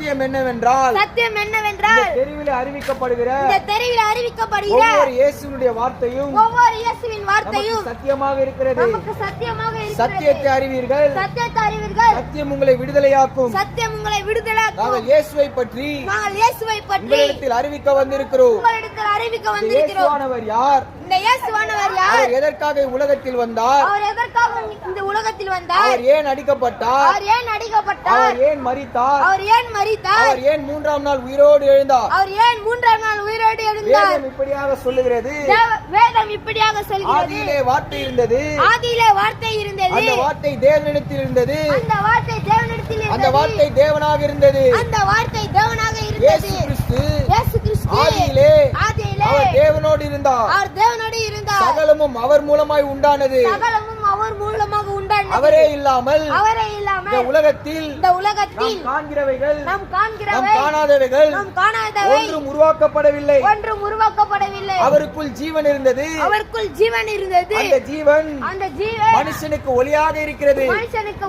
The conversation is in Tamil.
சத்தியம் என்னவென்றால் சத்தியம் என்னவென்றால் தெருவில் அறிவிக்கப்படுகிற இந்த தெருவில் அறிவிக்கப்படுகிற ஒவ்வொரு இயேசுனுடைய வார்த்தையும் ஒவ்வொரு இயேசுவின் வார்த்தையும் சத்தியமாக இருக்கிறது. நமக்கு சத்தியமாக சத்தியத்தை இருக்கிறது அறிவீர்கள். சத்தியத்தை அறிவீர்கள். சத்தியம் உங்களை விடுதலையாக்கும். சத்தியம் உங்களை விடுதலாக்கும். நாங்கள் இயேசுவை பற்றி நாங்கள் இயேசுவை பற்றி உங்களிடத்தில் அறிவிக்க வந்திருக்கிறோம். உங்களிடத்தில் அறிவிக்க வந்திருக்கிறோம். இயேசுவானவர் யார்? இந்த இயேசுவானவர் யார்? எதற்காக உலகத்தில் வந்தார்? அவர் இந்த உலகத்தில் வந்தார் அவர் ஏன் அடிக்கப்பட்டார்? அவர் ஏன் அடிக்கப்பட்டார்? அவர் ஏன் மரித்தார்? அவர் ஏன் மரித்தார்? அவர் ஏன் மூன்றாம் நாள் உயிரோடு எழுந்தார்? அவர் ஏன் மூன்றாம் நாள் உயிரோடு எழுந்தார்? வேதம் இப்படியாக சொல்லுகிறது. வேதம் இப்படியாக சொல்கிறது. ஆதியிலே வார்த்தை இருந்தது. ஆதியிலே வார்த்தை இருந்தது. அந்த வார்த்தை தேவனிடத்தில் இருந்தது. அந்த வார்த்தை தேவனிடத்தில் அந்த இருந்தது. வார்த்தை தேவனாக இருந்தது. அந்த வார்த்தை தேவனாக இயேசு இருந்தது கிறிஸ்து இயேசு கிறிஸ்து ஆதியிலே ஆதியிலே அவர் தேவனோடு இருந்தார். அவர் தேவனோடு இருந்தார். சகலமும் அவர் மூலமாய் உண்டானது. சகலமும் அவர் மூலமாக உண்டானது. அவரே இல்லாமல் அவரே இந்த இல்லாமல் உலகத்தில் இந்த உலகத்தில் நாம் காண்கிறவைகள் நாம் நாம் காண்கிறவை காணாதவைகள் நாம் காணாதவை ஒன்றும் உருவாக்கப்படவில்லை. ஒன்றும் உருவாக்கப்படவில்லை. அவருக்குள் ஜீவன் இருந்தது. அவருக்குள் ஜீவன் இருந்தது. அந்த ஜீவன் அந்த ஜீவன் மனுஷனுக்கு ஒளியாக இருக்கிறது. மனுஷனுக்கு